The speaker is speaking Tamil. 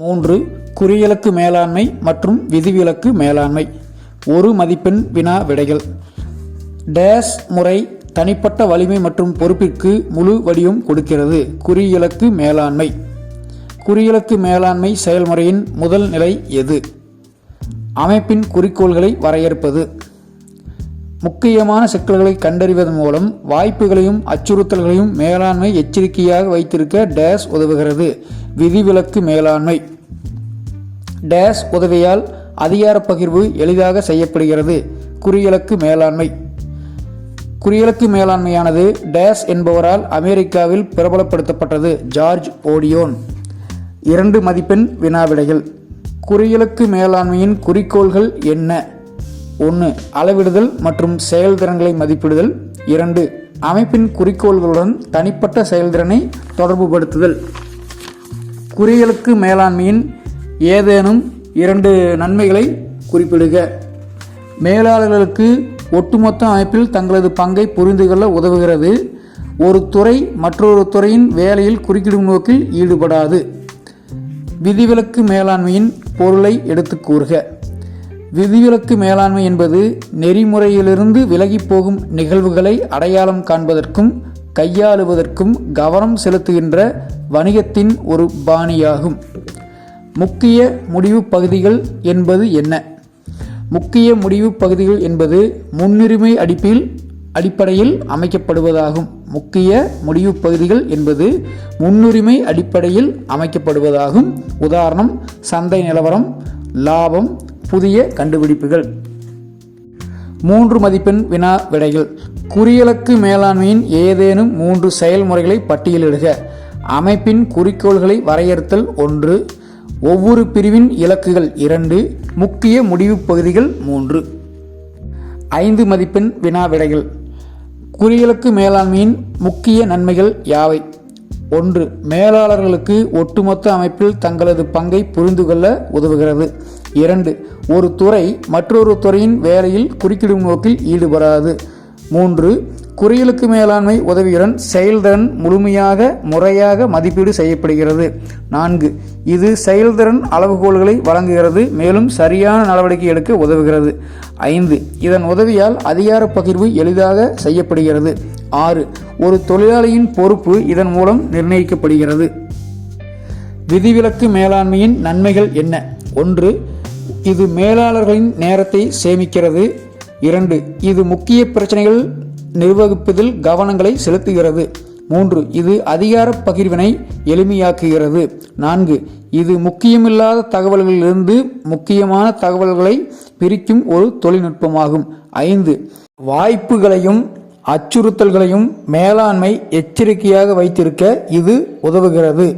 மூன்று குறியிலக்கு மேலாண்மை மற்றும் விதிவிலக்கு மேலாண்மை. ஒரு மதிப்பெண் வினா விடைகள். டேஸ் முறை தனிப்பட்ட வலிமை மற்றும் பொறுப்பிற்கு முழு வடிவம் கொடுக்கிறது. குறியிலக்கு மேலாண்மை. குறியிலக்கு மேலாண்மை செயல்முறையின் முதல் நிலை எது? அமைப்பின் குறிக்கோள்களை வரையறுப்பது. முக்கியமான சிக்கல்களை கண்டறிவதன் மூலம் வாய்ப்புகளையும் அச்சுறுத்தல்களையும் மேலாண்மை எச்சரிக்கையாக வைத்திருக்க டேஸ் உதவுகிறது. விதிவிலக்கு மேலாண்மை. டேஸ் உதவியால் அதிகார பகிர்வு எளிதாக செய்யப்படுகிறது. குறியிலக்கு மேலாண்மை. குறியிலக்கு மேலாண்மையானது டேஸ் என்பவரால் அமெரிக்காவில் பிரபலப்படுத்தப்பட்டது. ஜார்ஜ் ஓடியோன். இரண்டு மதிப்பெண் வினாவிடைகள். குறியிலக்கு மேலாண்மையின் குறிக்கோள்கள் என்ன? ஒன்று அளவிடுதல் மற்றும் செயல்திறன்களை மதிப்பிடுதல். இரண்டு அமைப்பின் குறிக்கோள்களுடன் தனிப்பட்ட செயல்திறனை தொடர்புபடுத்துதல். குறிகளுக்கு மேலாண்மையின் ஏதேனும் இரண்டு நன்மைகளை குறிப்பிடுக. மேலாளர்களுக்கு ஒட்டுமொத்த அமைப்பில் தங்களது பங்கை புரிந்து கொள்ள உதவுகிறது. ஒரு துறை மற்றொரு துறையின் வேலையில் குறுக்கிடும் நோக்கில் ஈடுபடாது. விதிவிலக்கு மேலாண்மையின் பொருளை எடுத்துக் கூறுக. விதிவிலக்கு மேலாண்மை என்பது நெறிமுறையிலிருந்து விலகிப் போகும் நிகழ்வுகளை அடையாளம் காண்பதற்கும் கையாளுவதற்கும் கவனம் செலுத்துகின்ற வணிகத்தின் ஒரு பாணியாகும். முக்கிய முடிவு பகுதிகள் என்பது என்ன? முக்கிய முடிவு பகுதிகள் என்பது முன்னுரிமை அடிப்பில் அடிப்படையில் அமைக்கப்படுவதாகும். முக்கிய முடிவு பகுதிகள் என்பது முன்னுரிமை அடிப்படையில் அமைக்கப்படுவதாகும். உதாரணம் சந்தை நிலவரம் லாபம் புதிய கண்டுபிடிப்புகள். மூன்று மதிப்பெண் வினா விடைகள். குறியலக்கு மேலாண்மையின் ஏதேனும் மூன்று செயல்முறைகளை பட்டியலிடுக. அமைப்பின் குறிக்கோள்களை வரையறுத்தல் ஒன்று ஒவ்வொரு பிரிவின் இலக்குகள் இரண்டு முக்கிய முடிவுப் பகுதிகள் மூன்று. ஐந்து மதிப்பெண் வினா விடைகள். குறியிலக்கு மேலாண்மையின் முக்கிய நன்மைகள் யாவை? ஒன்று மேலாளர்களுக்கு ஒட்டுமொத்த அமைப்பில் தங்களது பங்கை புரிந்து கொள்ள உதவுகிறது. இரண்டு ஒரு துறை மற்றொரு துறையின் வேலையில் குறுக்கிடும் நோக்கில் ஈடுபடாது. மூன்று குறியலுக்கு மேலாண்மை உதவியுடன் செயல்திறன் முழுமையாக முறையாக மதிப்பீடு செய்யப்படுகிறது. நான்கு இது செயல்திறன் அளவுகோல்களை வழங்குகிறது மேலும் சரியான நடவடிக்கை எடுக்க உதவுகிறது. ஐந்து இதன் உதவியால் அதிகார பகிர்வு எளிதாக செய்யப்படுகிறது. ஆறு ஒரு தொழிலாளியின் பொறுப்பு இதன் மூலம் நிர்ணயிக்கப்படுகிறது. விதிவிலக்கு மேலாண்மையின் நன்மைகள் என்ன? ஒன்று இது மேலாளர்களின் நேரத்தை சேமிக்கிறது. இரண்டு இது முக்கிய பிரச்சனைகள் நிர்வகிப்பதில் கவனங்களை செலுத்துகிறது. மூன்று இது அதிகார பகிர்வினை எளிமையாக்குகிறது. நான்கு இது முக்கியமில்லாத தகவல்களிலிருந்து முக்கியமான தகவல்களை பிரிக்கும் ஒரு தொழில்நுட்பமாகும். ஐந்து வாய்ப்புகளையும் அச்சுறுத்தல்களையும் மேலாண்மை எச்சரிக்கையாக வைத்திருக்க இது உதவுகிறது.